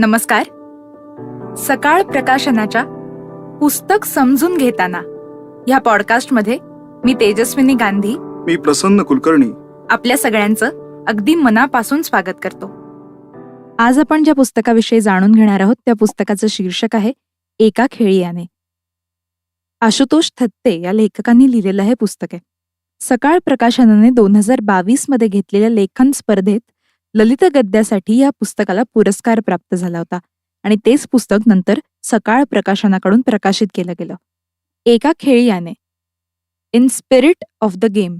नमस्कार. सकाळ प्रकाशनाच्या पुस्तक समजून घेताना या पॉडकास्टमध्ये मी तेजस्विनी गांधी. मी प्रसन्न कुलकर्णी. आपल्या सगळ्यांचं अगदी मनापासून स्वागत करतो. आज आपण ज्या पुस्तकाविषयी जाणून घेणार आहोत त्या पुस्तकाचं शीर्षक आहे एका खेळी याने आशुतोष थत्ते या लेखकांनी लिहिलेलं हे पुस्तक आहे. सकाळ प्रकाशनाने दोन हजार बावीसमध्ये घेतलेल्या लेखन स्पर्धेत ललित गद्यासाठी या पुस्तकाला पुरस्कार प्राप्त झाला होता. आणि तेच पुस्तक नंतर सकाळ प्रकाशनाकडून प्रकाशित केलं गेलं. एका खेळी याने in spirit of the game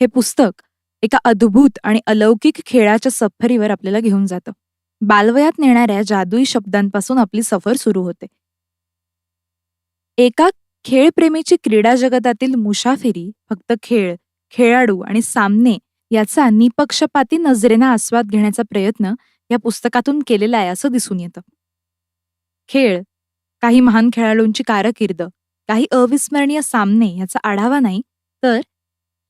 हे पुस्तक एका अद्भुत आणि अलौकिक खेळाच्या सफरीवर आपल्याला घेऊन जातं. बालवयात नेणाऱ्या जादुई शब्दांपासून आपली सफर सुरू होते. एका खेळप्रेमीची क्रीडा जगतातील मुसाफिरी फक्त खेळ खेळाडू आणि सामने याचा निपक्षपाती नजरेनं आस्वाद घेण्याचा प्रयत्न या पुस्तकातून केलेला आहे असं दिसून येतं. खेळ काही महान खेळाडूंची कारकीर्द काही अविस्मरणीय सामने याचा आढावा नाही तर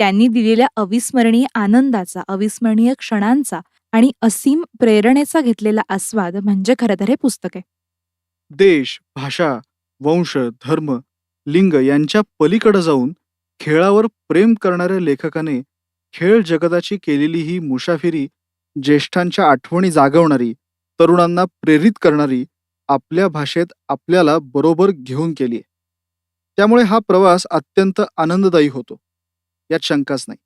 त्यांनी दिलेल्या अविस्मरणीय आनंदाचा अविस्मरणीय क्षणांचा आणि असीम प्रेरणेचा घेतलेला आस्वाद म्हणजे खरं तर हे पुस्तक आहे. देश भाषा वंश धर्म लिंग यांच्या पलीकडे जाऊन खेळावर प्रेम करणाऱ्या लेखकाने खेळ जगताची केलेली ही मुसाफिरी ज्येष्ठांच्या आठवणी जागवणारी तरुणांना प्रेरित करणारी आपल्या भाषेत आपल्याला बरोबर घेऊन केली त्यामुळे हा प्रवास अत्यंत आनंददायी होतो. यात शंकाच नाही.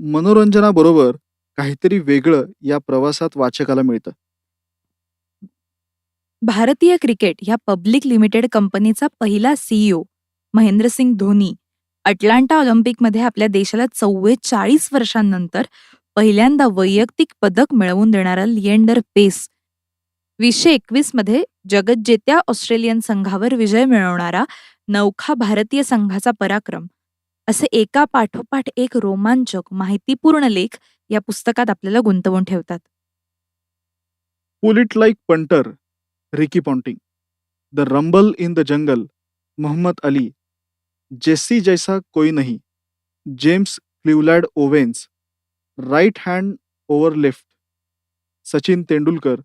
मनोरंजनाबरोबर काहीतरी वेगळं या प्रवासात वाचकाला मिळतं. भारतीय क्रिकेट ह्या पब्लिक लिमिटेड कंपनीचा पहिला सीईओ महेंद्रसिंग धोनी अटलांटा ऑलिम्पिकमध्ये आपल्या देशाला चव्वेचाळीस वर्षांनंतर पहिल्यांदा वैयक्तिक पदक मिळवून देणारा लिएंडर पेस. वीसशे एकवीसमध्ये जगज्जेत्या ऑस्ट्रेलियन संघावर विजय मिळवणारा नौखा भारतीय संघाचा पराक्रम. असे एका पाठोपाठ एक रोमांचक माहितीपूर्ण लेख या पुस्तकात आपल्याला गुंतवून ठेवतात. Pull it like punter Ricky Ponting the rumble in the jungle Muhammad Ali Jesse जैसा कोई नहीं James Cleveland Owens right hand over left Sachin Tendulkar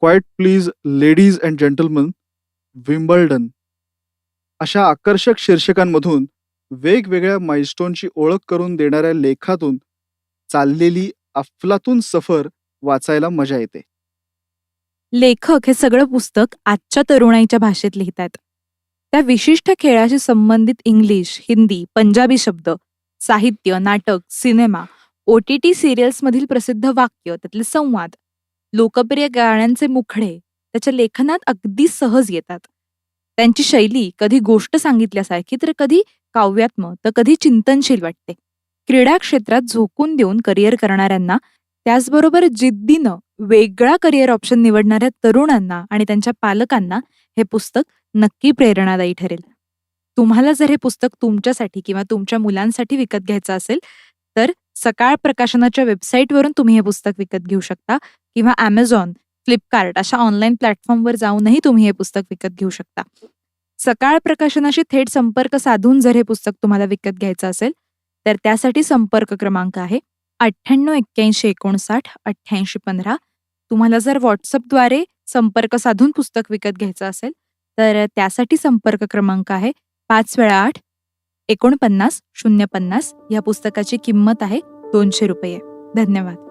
quiet please ladies and gentlemen Wimbledon अशा आकर्षक शीर्षकांमधून वेगवेगळ्या माइलस्टोनची ओळख करून देणाऱ्या लेखातून चाललेली अफलातून सफर वाचायला मजा येते. लेखक हे सगळं पुस्तक आजच्या तरुणाईच्या भाषेत लिहितात त्या विशिष्ट खेळाशी संबंधित इंग्लिश हिंदी पंजाबी शब्द साहित्य नाटक सिनेमा ओ टी टी सिरियल्समधील प्रसिद्ध वाक्य त्यातले संवाद लोकप्रिय गाण्यांचे मुखडे त्याच्या लेखनात अगदी सहज येतात. त्यांची शैली कधी गोष्ट सांगितल्यासारखी तर कधी काव्यात्मक तर कधी चिंतनशील वाटते. क्रीडा क्षेत्रात झोकून देऊन करिअर करणाऱ्यांना त्याचबरोबर जिद्दीनं वेगळा करिअर ऑप्शन निवडणाऱ्या तरुणांना आणि त्यांच्या पालकांना हे पुस्तक नक्की प्रेरणादायी ठरेल. तुम्हाला जर हे पुस्तक तुमच्यासाठी किंवा तुमच्या मुलांसाठी विकत घ्यायचं असेल तर सकाळ प्रकाशनाच्या वेबसाईटवरून तुम्ही हे पुस्तक विकत घेऊ शकता किंवा ॲमेझॉन फ्लिपकार्ट अशा ऑनलाईन प्लॅटफॉर्मवर जाऊनही तुम्ही हे पुस्तक विकत घेऊ शकता. सकाळ प्रकाशनाशी थेट संपर्क साधून जर हे पुस्तक तुम्हाला विकत घ्यायचं असेल तर त्यासाठी संपर्क क्रमांक आहे अठ्ठ्याण्णव एक्क्याऐंशी एकोणसाठ अठ्ठ्याऐंशी पंधरा तुम्हाला जर व्हॉट्सअपद्वारे संपर्क साधून पुस्तक विकत घ्यायचं असेल तर त्यासाठी संपर्क क्रमांक आहे पाच वेळा आठ एकोणपन्नास शून्य पन्नास. या पुस्तकाची किंमत आहे दोनशे रुपये. धन्यवाद.